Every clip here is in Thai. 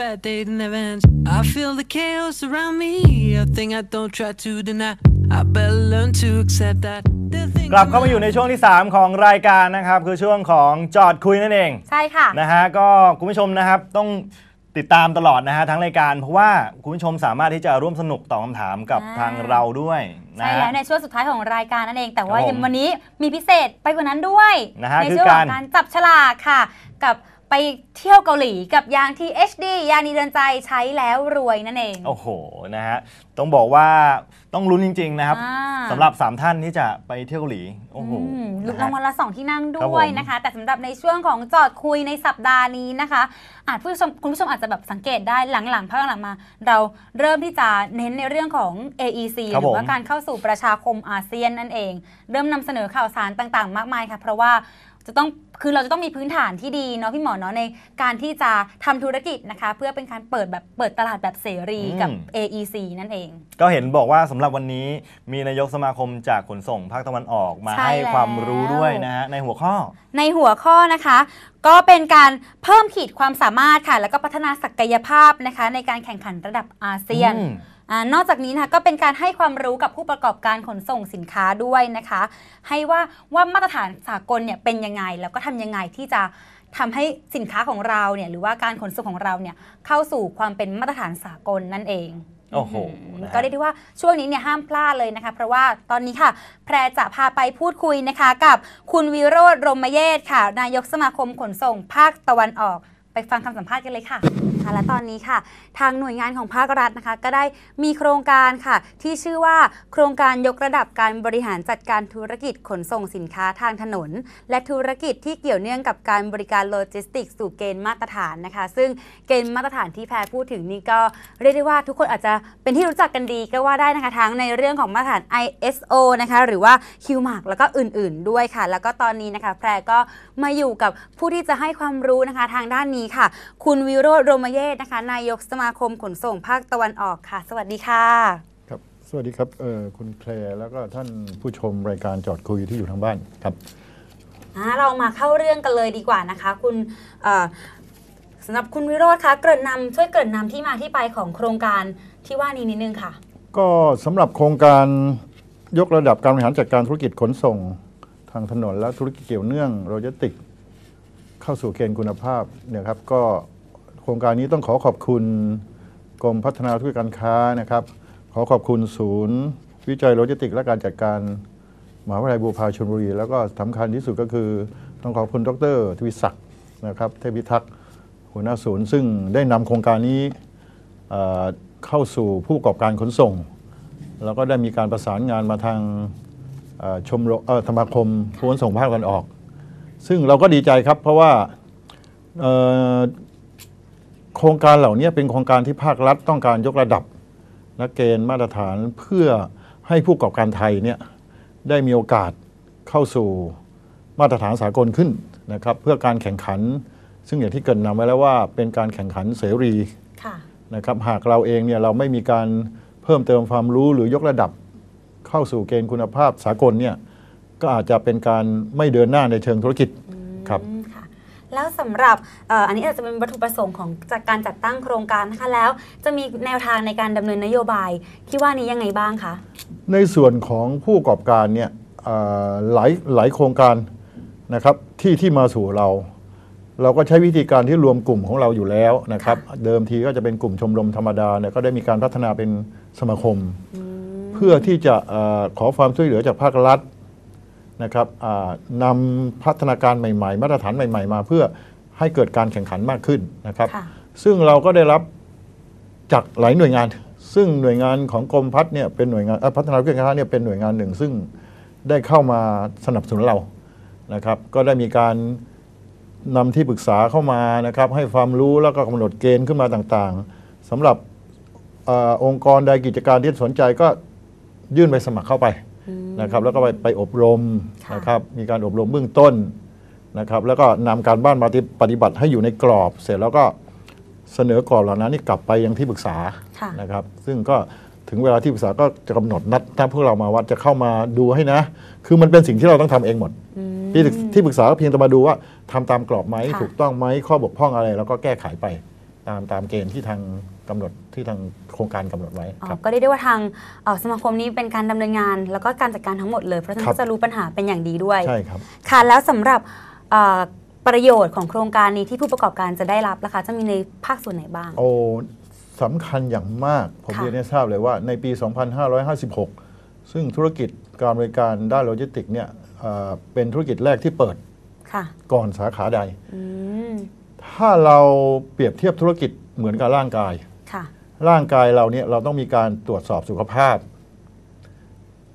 like a bad day that never ends. I feel the chaos around me, a thing I don't try to deny. I better learn to accept that. There are things กลับเข้ามาอยู่ในช่วงที่ 3 ของรายการนะครับ คือช่วงของจอดคุยนั่นเองใช่ค่ะ นะฮะก็คุณผู้ชมนะครับ ต้องติดตามตลอดนะฮะทั้งรายการเพราะว่าคุณผู้ชมสามารถที่จะร่วมสนุกตอบคำถามกับอ่า ทางเราด้วยนะใช่ฮะ แล้วในช่วงสุดท้ายของรายการนั่นเอง แต่ว่าครับผมยังวันนี้มีพิเศษไปกว่านั้นด้วย นะฮะในคือช่วงขการองการจับฉลากค่ะ กับ ไปเที่ยวเกาหลีกับยางที่ HD ยางดีเดินใจใช้แล้วรวยนั่นเอง โอ้โหนะฮะต้องบอกว่าต้องลุ้นจริง ๆ นะครับอ่า สำหรับ 3 ท่านที่จะไปเที่ยวเกาหลีโอ้โหอืมนะรางฮะวัลละสองที่นั่งครับด้ผมวยนะคะ แต่สำหรับในช่วงของจอดคุยในสัปดาห์นี้นะคะ อาจผู้ชมคุณผู้ชมอาจจะแบบสังเกตได้หลังๆพักหลังๆมา เราเริ่มที่จะเน้นในเรื่องของ AEC ครับหรือว่าผมการเข้าสู่ประชาคมอาเซียนนั่นเอง เริ่มนำเสนอข่าวสารต่างๆ มากมายค่ะ เพราะว่าจะต้อง คือเราจะต้องมีพื้นฐานที่ดีเนาะพี่หมอเนาะในการที่จะทำธุรกิจนะคะ เพื่อเป็นการเปิดแบบเปิดตลาดแบบเสรีกับอืม AEC นั่นเอง ก็เห็นบอกว่าสำหรับวันนี้มีนายกสมาคมจากขนส่งภาคตะวันออกมาใช่ให้ความแล้วรู้ด้วยนะฮะในหัวข้อ ในหัวข้อนะคะก็เป็นการเพิ่มขีดความสามารถค่ะ แล้วก็พัฒนาศักยภาพนะคะ ในการแข่งขันระดับอาเซียนอืมอานอกจากนี้นะคะก็เป็นการให้ความรู้กับผู้ประกอบการขนส่งสินค้าด้วยนะคะ ให้ว่าว่ามาตรฐานสากลเนี่ยเป็นยังไง แล้วก็ทำยังไงที่จะทำให้สินค้าของเราเนี่ยหรือว่าการขนส่งของเราเนี่ยเข้าสู่ความเป็นมาตรฐานสากลนั่นเอง โอ้โหอืมนะฮะก็เรียกได้ว่าช่วงนี้เนี่ยห้ามพลาดเลยนะคะ เพราะว่าตอนนี้ค่ะ แพรจะพาไปพูดคุยนะคะ กับคุณวิโรธรมเยศค่ะ นายกสมาคมขนส่งภาคตะวันออก ไปฟังคำสัมภาษณ์กันเลยค่ะคะและตอนนี้ค่ะ ทางหน่วยงานของภาครัฐนะคะก็ได้มีโครงการค่ะ ที่ชื่อว่าโครงการยกระดับการบริหารจัดการธุรกิจขนส่งสินค้าทางถนน และธุรกิจที่เกี่ยวเนื่องกับการบริการโลจิสติกสู่เกณฑ์มาตรฐานนะคะ ซึ่งเกณฑ์มาตรฐานที่แพรพูดถึงนี่ก็เรียกได้ว่าทุกคนอาจจะเป็นที่รู้จักกันดีก็ว่าได้นะคะทั้งในเรื่องของมาตรฐาน ISO นะคะหรือว่า QMark แล้วก็อื่น ๆ ด้วยค่ะ แล้วก็ตอนนี้นะคะแพรก็มาอยู่กับผู้ที่จะให้ความรู้นะคะทางด้านนี้ค่ะ คุณวิโรธโรมเยศนะคะ นายกสมาคมขนส่งภาคตะวันออกค่ะ สวัสดีค่ะครับสวัสดีครับเอ่อคุณแคลร์แล้วก็ท่านผู้ชมรายการจอดคุยที่อยู่ทางบ้านครับอ่าเรามาเข้าเรื่องกันเลยดีกว่านะคะ คุณเอ่อสำหรับคุณวิโรธคะเกริ่นนำช่วยเกริ่นนำที่มาที่ไปของโครงการที่ว่านี้นิดนึงค่ะ ก็สำหรับโครงการยกระดับการบริหารจัดการธุรกิจขนส่งทางถนนและธุรกิจเกี่ยวเนื่องโลจิสติกส์เข้าสู่เกณฑ์คุณภาพเนี่ยครับก็โค รงการนี้ต้องขอขอบคุณกรมพัฒนาธุรกิจการค้านะครับ ขอขอบคุณศูนย์ วิจัยโลจิสติกและการจัดการมหาวิทยาลัยบูพาชลบุรี แล้วก็สำคัญที่สุดก็คือต้องขอบคุณดรทวิศักดิ์นะครับเทพิทักษ์หัวหน้าศูนย์ ซึ่งได้นำโครงการนี้เข้าสู่ผู้ประกอบการขนส่ง แล้วก็ได้มีการประสานงานมาทางชมรมเอ่อสมาคมผู้ขนส่งภาคตะวันออก ซึ่งเราก็ดีใจครับเพราะว่า โครงการเหล่านี้เป็นโครงการที่ภาครัฐต้องการยกระดับ และเกณฑ์มาตรฐานเพื่อให้ผู้ประกอบการไทยเนี่ยได้มีโอกาสเข้าสู่มาตรฐานสากลขึ้นนะครับ เพื่อการแข่งขัน ซึ่งอย่างที่เกรินนำไว้แล้วว่าเป็นการแข่งขันเสรีนะครับหากเราเองเนี่ยเราไม่มีการเพิ่มเติมความรู้หรือยกระดับเข้าสู่เกณฑ์คุณภาพสากลเนี่ยก็อาจจะเป็นการไม่เดินหน้าในเชิงธุรกิจครับ แล้วสำหรับเอ่ออันนี้อาจจะเป็นวัตถุประสงค์ของจากการจัดตั้งโครงการนะคะแล้ว จะมีแนวทางในการดำเนินนโยบายที่ว่านี้ยังไงบ้างคะในส่วนของผู้ประกอบการเนี่ยเอ่อหลายหลายโครงการนะครับที่ที่มาสู่เรา เราก็ใช้วิธีการที่รวมกลุ่มของเราอยู่แล้วนะครับ เดิมทีก็จะเป็นกลุ่มชมรมธรรมดาเนี่ยก็ได้มีการพัฒนาเป็นสมาคม เพื่อที่จะเออขอความช่วยเหลือจากภาครัฐ นะครับอ่านำพัฒนาการใหม่ๆ มาตรฐานใหม่ ๆ มาเพื่อให้เกิดการแข่งขันมากขึ้นนะครับค่ะซึ่งเราก็ได้รับจากหลายหน่วยงาน ซึ่งหน่วยงานของกรมพัฒน์เนี่ยเป็นหน่วยงานเอ่อพัฒนาธุรกิจการค้าเนี่ยเป็นหน่วยงานหนึ่ง ซึ่งได้เข้ามาสนับสนุนเรานะครับ ก็ได้มีการนำที่ปรึกษาเข้ามานะครับ ให้ความรู้แล้วก็กำหนดเกณฑ์ขึ้นมาต่างๆสำหรับเออองค์กรใดกิจการที่สนใจก็ยื่นใบสมัครเข้าไป นะครับแล้วก็ไปไปอบรมค่ะนะครับมีการอบรมเบื้องต้นนะครับแล้วก็นำการบ้านมาปฏิบัติให้อยู่ในกรอบ เสร็จแล้วก็เสนอกรอบเหล่านั้นนี่กลับไปยังที่ปรึกษาค่ะนะครับ ซึ่งก็ถึงเวลาที่ปรึกษาก็จะกำหนดนัดถ้าพวกเรามาวัดจะเข้ามาดูให้นะ คือมันเป็นสิ่งที่เราต้องทำเองหมด ที่ที่ปรึกษาก็เพียงแต่มาดูว่าทำตามกรอบไหมค่ะถูกต้องไหมข้อบกพร่องอะไร แล้วก็แก้ไขไปตามตามเกณฑ์ที่ทาง กำหนดที่ทางโครงการกำหนดไว้อ๋อครับก็เรียกได้ว่าทางเอ่อสมาคมนี้เป็นการดำเนินงาน แล้วก็การจัดการทั้งหมดเลยเพราะฉะนั้ครันบก็จะรู้ปัญหาเป็นอย่างดีด้วยใช่ครับค่ะแล้วสำหรับเอ่อประโยชน์ของโครงการนี้ที่ผู้ประกอบการจะได้รับนะคะจะมีในภาคส่วนไหนบ้าง โอ้สำคัญอย่างมาก ผมค่ะเรียนให้ทราบเลยว่าในปี 2556 ซึ่งธุรกิจการบริการด้านโลจิสติกส์เนี่ยเอ่อเป็นธุรกิจแรกที่เปิดค่ะก่อนสาขาใดอืมถ้าเราเปรียบเทียบธุรกิจเหมือนกับร่างกายค่ะ ร่างกายเราเนี่ยเราต้องมีการตรวจสอบสุขภาพ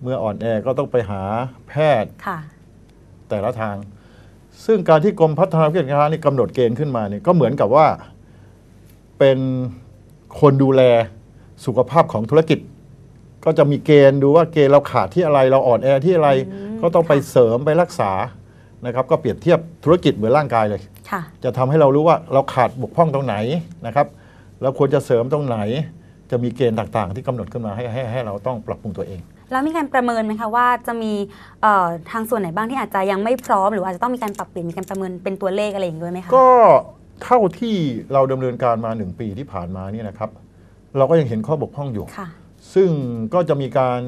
เมื่ออ่อนแอก็ต้องไปหาแพทย์ค่ะแต่ละทาง ซึ่งการที่กรมพัฒนาธุรกิจการค้านี่กำหนดเกณฑ์ขึ้นมาเนี่ยก็เหมือนกับว่าเป็นคนดูแลสุขภาพของธุรกิจ ก็จะมีเกณฑ์ดูว่าเกณฑ์เราขาดที่อะไรเราอ่อนแอที่อะไรอืมก็ต้องไปค่ะเสริมไปรักษานะครับก็เปรียบเทียบธุรกิจเหมือนร่างกายเลยค่ะจะทำให้เรารู้ว่าเราขาดบกพร่องตรงไหนนะครับ เราควรจะเสริมตรงไหน จะมีเกณฑ์ต่างๆ ที่กำหนดขึ้นมาให้ให้ให้เราต้องปรับปรุงตัวเอง แล้วมีการประเมินไหมคะว่าจะมีเอ่อทางส่วนไหนบ้างที่อาจจะยังไม่พร้อม หรือว่าอาจจะต้องมีการปรับเปลี่ยนมีการประเมินเป็นตัวเลขอะไรอย่างนี้ด้วยไหมคะก็เท่าที่เราดำเนินการมาหนึ่งปีที่ผ่านมาเนี่ยนะครับ เราก็ยังเห็นข้อบกพร่องอยู่ค่ะซึ่งก็จะมีการ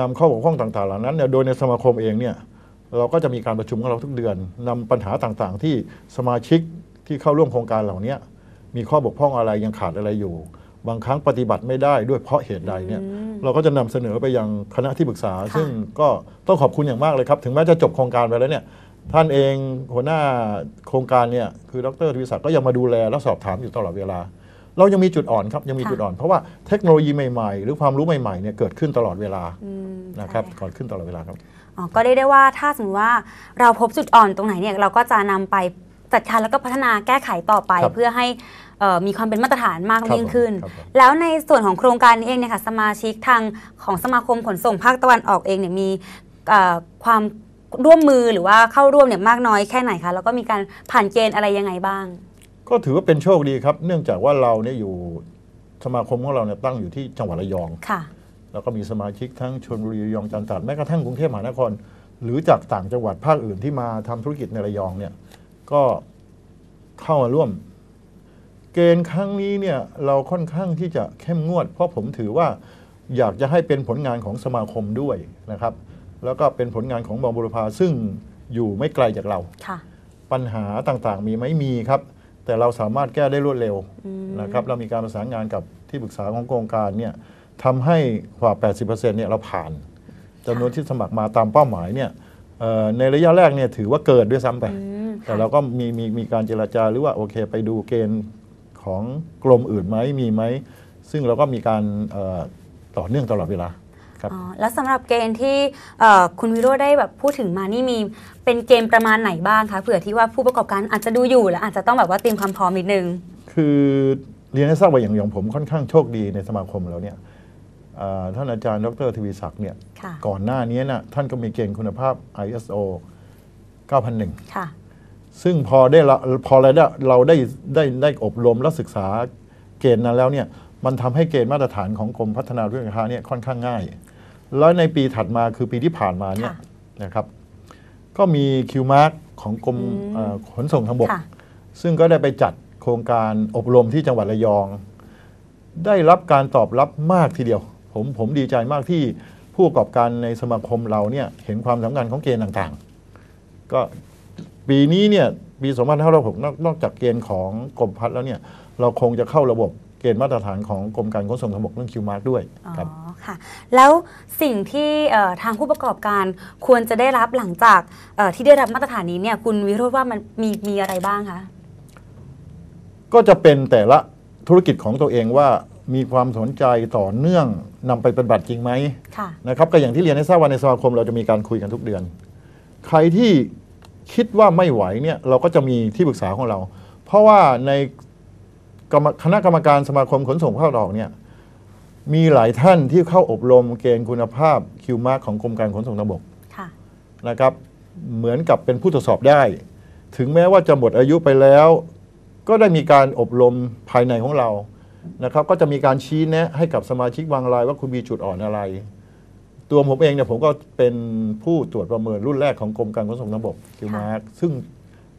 นำข้อบกพร่องต่างๆเหล่านั้นเนี่ยโดยในสมาคมเองเนี่ยเราก็จะมีการประชุมของเราทุกเดือนนำปัญหาต่างๆ ที่สมาชิกที่เข้าร่วมโครงการเหล่านี้ มีข้อบกพร่องอะไรยังขาดอะไรอยู่ บางครั้งปฏิบัติไม่ได้ด้วยเพราะเหตุใดเนี่ยอืมเราก็จะนำเสนอไปยังคณะที่ปรึกษาค่ะซึ่งก็ต้องขอบคุณอย่างมากเลยครับ ถึงแม้จะจบโครงการไปแล้วเนี่ยท่านเองหัวหน้าโครงการเนี่ยคือดรทวิศักดิ์ก็ยังมาดูแลและสอบถามอยู่ตลอดเวลา เรายังมีจุดอ่อนครับยังมีจุดอ่อน เพราะว่าเทคโนโลยีใหม่ๆ หรือความรู้ใหม่ๆเนี่ยเกิดขึ้นตลอดเวลาอืมนะครับใช่ก่อนขึ้นตลอดเวลาครับอ๋อก็เรียกได้ว่าถ้าสมมติว่าเราพบจุดอ่อนตรงไหนเนี่ยเราก็จะนำไป จัดการแล้วก็พัฒนาแก้ไขต่อไปครับเพื่อให้เอ่อมีความเป็นมาตรฐานมากครับยิ่งขึ้นผมครับผมแล้วในส่วนของโครงการนี้เองเนี่ยค่ะสมาชิกทางของสมาคมขนส่งภาคตะวันออกเองเนี่ยมีเอ่อความร่วมมือหรือว่าเข้าร่วมเนี่ยมากน้อยแค่ไหนคะแล้วก็มีการผ่านเกณฑ์อะไรยังไงบ้าง ก็ถือว่าเป็นโชคดีครับ เนื่องจากว่าเราเนี่ยอยู่สมาคมของเราเนี่ยตั้งอยู่ที่จังหวัดระยองค่ะ แล้วก็มีสมาชิกทั้งชนบุรีระยองจันทร์ตราดแม้กระทั่งกรุงเทพมหานคร หรือจากต่างจังหวัดภาคอื่นที่มาทำธุรกิจในระยองเนี่ย ก็เข้ามาร่วม เกณฑ์ครั้งนี้เนี่ยเราค่อนข้างที่จะเข้มงวด เพราะผมถือว่าอยากจะให้เป็นผลงานของสมาคมด้วยนะครับ แล้วก็เป็นผลงานของบองบุรพาซึ่งอยู่ไม่ไกลจากเราค่ะปัญหาต่างๆ มีไหมมีครับ แต่เราสามารถแก้ได้รวดเร็วอืมนะครับ เรามีการประสานงานกับที่ปรึกษาของโครงการเนี่ยทำให้กว่า 80%เนี่ยเราผ่านจำนวนที่สมัครมาตามเป้าหมายเนี่ยเอ่อในระยะแรกเนี่ยถือว่าเกินด้วยซ้ำไปอืม แต่ค่ะเราก็มีมีมีการเจรจาหรือว่าโอเค ไปดูเกณฑ์ของกรมอื่นไหมมีไหม ซึ่งเราก็มีการเอ่อต่อเนื่องตลอดเวลาครับอ๋อแล้วสำหรับเกณฑ์ที่เอ่อคุณวิโรจน์ได้แบบพูดถึงมานี่มีเป็นเกณฑ์ประมาณไหนบ้างคะเผื่อที่ว่าผู้ประกอบการอาจจะดูอยู่แล้วอาจจะต้องแบบว่าเตรียมความพร้อมนิดนึง คือเรียนให้ทราบว่าอย่างอย่างผมค่อนข้างโชคดีในสมาคมเราเนี่ยเอ่อท่านอาจารย์ดรทวีศักดิ์เนี่ยค่ะก่อนหน้านี้นะท่านก็มีเกณฑ์คุณภาพ ISO 9001ค่ะ ซึ่งพอได้ละพอเราได้เราได้ได้ได้อบรมและศึกษาเกณฑ์นั้นแล้วเนี่ยมันทำให้เกณฑ์มาตรฐานของกรมพัฒนาธุรกิจการค้าเนี่ยค่อนข้างง่าย แล้วในปีถัดมาคือปีที่ผ่านมาเนี่ยค่ะนะครับ ก็มีคิวมาร์กของกรมอืมเอ่อขนส่งทางบกค่ะซึ่งก็ได้ไปจัดโครงการอบรมที่จังหวัดระยอง ได้รับการตอบรับมากทีเดียว ผมผมดีใจมากที่ผู้ประกอบการในสมาคมเราเนี่ยเห็นความสำคัญของเกณฑ์ต่างๆ ก็ ปีนี้เนี่ยปี2566นอกนอกจากเกณฑ์ของกรมพัฒน์แล้วเนี่ยเราคงจะเข้าระบบเกณฑ์มาตรฐานของกรมการขนส่งทางบกเรื่องคิวมาร์กด้วยอ๋อครับค่ะ แล้วสิ่งที่เอ่อทางผู้ประกอบการควรจะได้รับหลังจากเอ่อที่ได้รับมาตรฐานนี้เนี่ยคุณวิโรจน์ว่ามันมีมีอะไรบ้างคะก็จะเป็นแต่ละธุรกิจของตัวเองว่ามีความสนใจต่อเนื่องนำไปปฏิบัติจริงไหมค่ะนะครับก็อย่างที่เรียนให้ทราบว่าในสมาคมเราจะมีการคุยกันทุกเดือน ใครที่ คิดว่าไม่ไหวเนี่ยเราก็จะมีที่ปรึกษาของเรา เพราะว่าในกรรมคณะกรรมการสมาคมขนส่งภาคตะวันออกเนี่ยมีหลายท่านที่เข้าอบรมเกณฑ์คุณภาพคิวมาร์ของกรมการขนส่งทางบกค่ะนะครับ เหมือนกับเป็นผู้ตรวจสอบได้ ถึงแม้ว่าจะหมดอายุไปแล้ว ก็ได้มีการอบรมภายในของเรานะครับ ก็จะมีการชี้แนะให้กับสมาชิกบางรายว่าคุณมีจุดอ่อนอะไร ตัวผมเองเนี่ยผมก็เป็นผู้ตรวจประเมินรุ่นแรกของกรมการขนส่งทางบกคิวมาร์ซึ่ง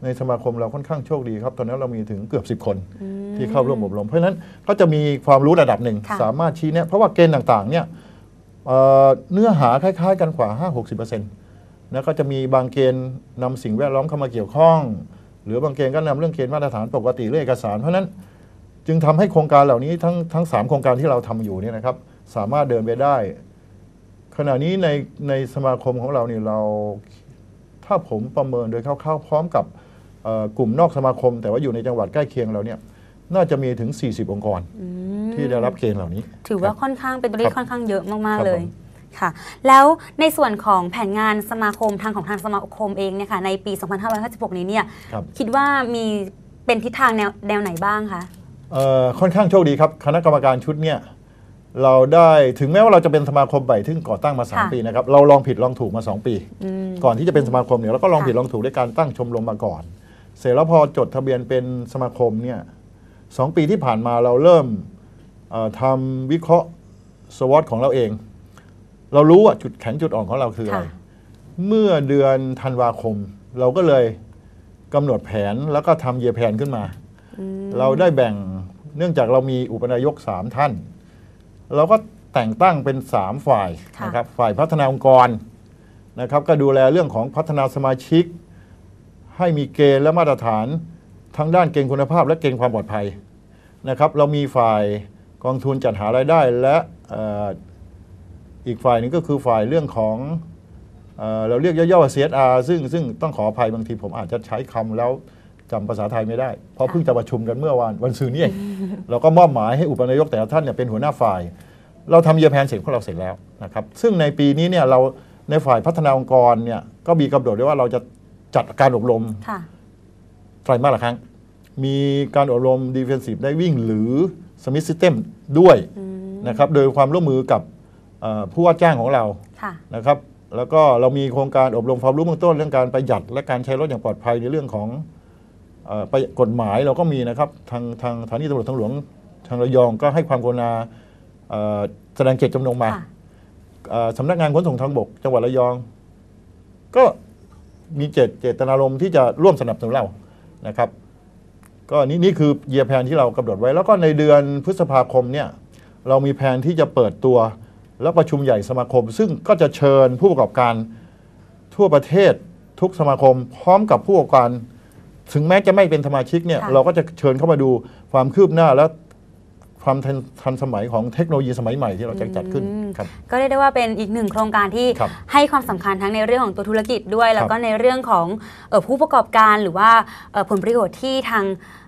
ในสมาคมเราค่อนข้างโชคดีครับ ตอนนั้นเรามีถึงเกือบ 10 คนที่เข้าร่วมอบรม เพราะฉะนั้นก็จะมีความรู้ระดับหนึ่งค่ะสามารถชี้แนะเพราะว่าเกณฑ์ต่างๆเนี่ยเอ่อเนื้อหาคล้ายๆ กันกว่า 5-60%นะก็จะมีบางเกณฑ์นำสิ่งแวดล้อมเข้ามาเกี่ยวข้อง หรือบางเกณฑ์ก็นำเรื่องเกณฑ์มาตรฐานปกติเรื่องเอกสาร เพราะฉะนั้นจึงทำให้โครงการเหล่านี้ทั้งทั้งสามโครงการที่เราทำอยู่เนี่ยนะครับ สามารถเดินไปได้ ขณะนี้ในในสมาคมของเราเนี่ยเราถ้าผมประเมินโดยคร่าวๆพร้อมกับเอ่อกลุ่มนอกสมาคม แต่ว่าอยู่ในจังหวัดใกล้เคียงเราเนี่ยน่าจะมีถึง 40 องค์กรอืมที่ได้รับเกณฑ์เหล่านี้ ถือว่าค่อนข้างเป็นตัวเลคขรับค่อนข้างเยอะมากครัๆบเลยผมค่ะ แล้วในส่วนของแผนงานสมาคมทางของทางสมาคมเองเนี่ยค่ะในปี 2556 นี้เนี่ยครับคิดว่ามีเป็นทิศทางแนวแนวไหนบ้างคะเอ่อค่อนข้างโชคดีครับ คณะกรรมการชุดเนี่ย เราได้ถึงแม้ว่าเราจะเป็นสมาคมใหม่ที่ก่อตั้งมาค่ะ3ปีนะครับเราลองผิดลองถูกมา 2 ปีอืมก่อนที่จะเป็นสมาคมเนี่ยเราก็ลองค่ะผิดลองถูกด้วยการตั้งชมรมมาก่อน เสร็จแล้วพอจดทะเบียนเป็นสมาคมเนี่ยสองปีที่ผ่านมาเราเริ่มเอ่อทำวิเคราะห์สวอตของเราเอง เรารู้ว่าจุดแข็งจุดอ่อนของเราคืออะไรค่ะเมื่อเดือนธันวาคม เราก็เลยกำหนดแผนแล้วก็ทำเยียแผนขึ้นมา เราได้แบ่งเนื่องจากเรามีอุปนายกสามท่าน เราก็แต่งตั้งเป็นสามฝ่ายค่ะนะครับฝ่ายพัฒนาองค์กรนะครับก็ดูแลเรื่องของพัฒนาสมาชิก ให้มีเกณฑ์และมาตรฐานทั้งด้านเกณฑ์คุณภาพและเกณฑ์ความปลอดภัยนะครับ เรามีฝ่ายกองทุนจัดหารายได้และเอ่ออีกฝ่ายหนึงก็คือฝ่ายเรื่องของเอ่อเราเรียกย่อๆว่า CSR ซึ่งซึ่งต้องขออภัยบางทีผมอาจจะใช้คำแล้ว จำภาษาไทยไม่ได้ เพราะเพิ่งจะประชุมกันเมื่อวันวันซืนนี้เองเราก็มอบหมายให้อุปนายกแต่ละท่านเนี่ยเป็นหัวหน้าฝ่าย เราทำเยียแพนเสร็จของเราเสร็จแล้วนะครับซึ่งในปีนี้เนี่ยเราในฝ่ายพัฒนาองค์กรเนี่ยก็มีกำหนดไว้ว่าเราจะจัดการอบรมค่ะไตรมาสละครั้ง มีการอบรม Defensive Diving หรือ Smith System ด้วยนะครับโดยความร่วมมือกับเอ่อผู้ว่าจ้างของเราค่ะนะครับแล้วก็เรามีโครงการอบรมความรู้เบื้องต้นเรื่องการประหยัด และการใช้รถอย่างปลอดภัยในเรื่องของเอ่อ ไปกฎหมายเราก็มีนะครับทางทางสถานีตำรวจทางหลวงทางระยองก็ให้ความกรุณาเอ่อแสดงเจตจำนงมาค่ะเอ่อสำนักงานขนส่งทางบก จังหวัดระยอง ก็มีเจตเจตนารมณ์ที่จะร่วมสนับสนุนเรานะครับ ก็นี่นี่คือเยียแผนที่เรากำหนดไว้แล้วก็ในเดือนพฤษภาคมเนี่ยเรามีแผนที่จะเปิดตัวแล้วประชุมใหญ่สมาคม ซึ่งก็จะเชิญผู้ประกอบการทั่วประเทศทุกสมาคม พร้อมกับผู้ประกอบการ ถึงแม้จะไม่เป็นสมาชิกเนี่ยค่ะเราก็จะเชิญเข้ามาดูความคืบหน้าและความทันทันสมัยของเทคโนโลยีสมัยใหม่ที่เราจะจัดขึ้นครับ ก็เรียกได้ว่าเป็นอีกหนึ่งโครงการที่ครับให้ความสำคัญทั้งในเรื่องของตัวธุรกิจด้วย แล้วก็ครับในเรื่องของเอ่อผู้ประกอบการหรือว่าเอ่อผลประโยชน์ที่ทาง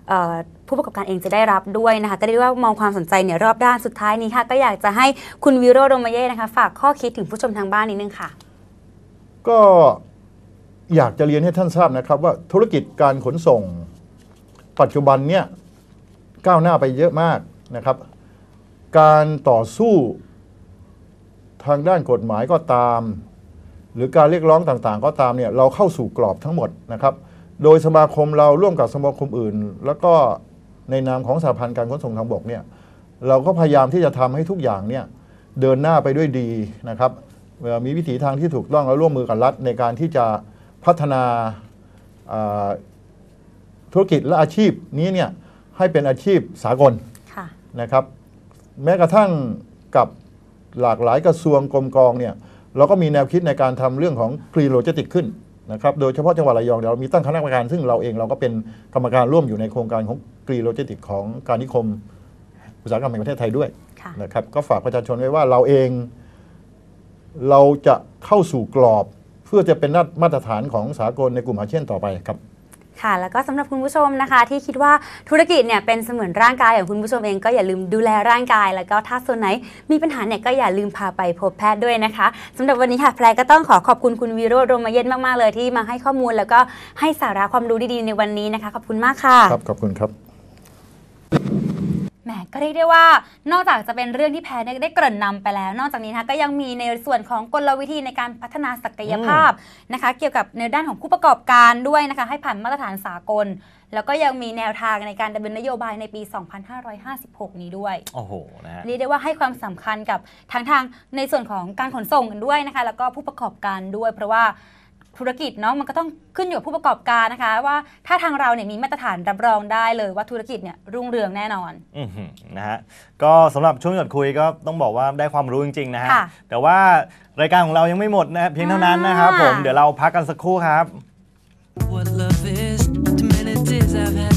เอ่อผู้ประกอบการเองจะได้รับด้วยนะคะ ก็เรียกได้ว่ามองความสนใจเนี่ยรอบด้านสุดท้ายนี้ค่ะ ก็อยากจะให้คุณวิโรจน์โรมเย่นะคะ ฝากข้อคิดถึงผู้ชมทางบ้านนิดนึงค่ะ ก็ อยากจะเรียนให้ท่านทราบนะครับ ว่าธุรกิจการขนส่ง ปัจจุบันเนี่ยก้าวหน้าไปเยอะมากนะครับ การต่อสู้ทางด้านกฎหมายก็ตาม หรือการเรียกร้องต่างๆ ก็ตามเนี่ยเราเข้าสู่กรอบทั้งหมดนะครับ โดยสมาคมเราร่วมกับสมาคมอื่น แล้วก็ในนามของสหพันธ์การขนส่งทางบกเนี่ยเราก็พยายามที่จะทำให้ทุกอย่างเนี่ยเดินหน้าไปด้วยดีนะครับเอ่อมีวิถีทางที่ถูกต้องและร่วมมือกับรัฐในการที่จะ พัฒนาอ่าธุรกิจและอาชีพนี้เนี่ยให้เป็นอาชีพสากลค่ะนะครับ แม้กระทั่งกับหลากหลายกระทรวงกรมกองเนี่ยเราก็มีแนวคิดในการทำเรื่องของกรีโลจิติกขึ้นนะครับโดยเฉพาะจังหวัดระยองเนี่ยเรามีตั้งคณะกรรมการ ซึ่งเราเองเราก็เป็นกรรมการร่วมอยู่ในโครงการของกรีโลจิติกของการนิคมอุตสาหกรรมแห่งประเทศไทยด้วยค่ะนะครับก็ฝากประชาชนไว้ว่าเราเองเราจะเข้าสู่กรอบ เพื่อจะเป็นมาตรฐานของสากลในกลุ่มอาเซียนต่อไปครับค่ะแล้วก็สำหรับคุณผู้ชมนะคะ ที่คิดว่าธุรกิจเนี่ยเป็นเสมือนร่างกายของคุณผู้ชมเองก็อย่าลืมดูแลร่างกาย แล้วก็ถ้าส่วนไหนมีปัญหาเนี่ยก็อย่าลืมพาไปพบแพทย์ด้วยนะคะสำหรับวันนี้ค่ะแพรก็ต้องขอขอบคุณคุณวีโรจน์โรมเย็นมากๆเลยที่มาให้ข้อมูล แล้วก็ให้สาระความรู้ดีๆในวันนี้นะคะขอบคุณมากค่ะครับขอบคุณครับแหมก็เรียกได้ว่านอกจากจะเป็นเรื่องที่แพรได้เกริ่นนำไปแล้ว นอกจากนี้นะคะก็ยังมีในส่วนของกลวิธีในการพัฒนาศักยภาพนะคะ เกี่ยวกับในด้านของผู้ประกอบการด้วยนะคะ ให้ผ่านมาตรฐานสากล แล้วก็ยังมีแนวทางในการดำเนินนโยบายในปี 2556 นี้ด้วย โอ้โหนะฮะเรียกได้ว่าให้ความสำคัญกับทางทางในส่วนของการขนส่งกันด้วยนะคะ แล้วก็ผู้ประกอบการด้วย เพราะว่า ธุรกิจเนาะมันก็ต้องขึ้นอยู่กับผู้ประกอบการนะคะ ว่าถ้าทางเราเนี่ยมีมาตรฐานรับรองได้เลยว่าธุรกิจเนี่ยรุ่งเรืองแน่นอนอนะฮะก็สำหรับช่วงหยดคุยก็ต้องบอกว่าได้ความรู้จริงๆนะฮะแต่ว่ารายการของเรายังไม่หมดนะเพียงเท่านั้นนะครับผมเดี๋ยวเราพักกันสักครู่ครับ What love is, the.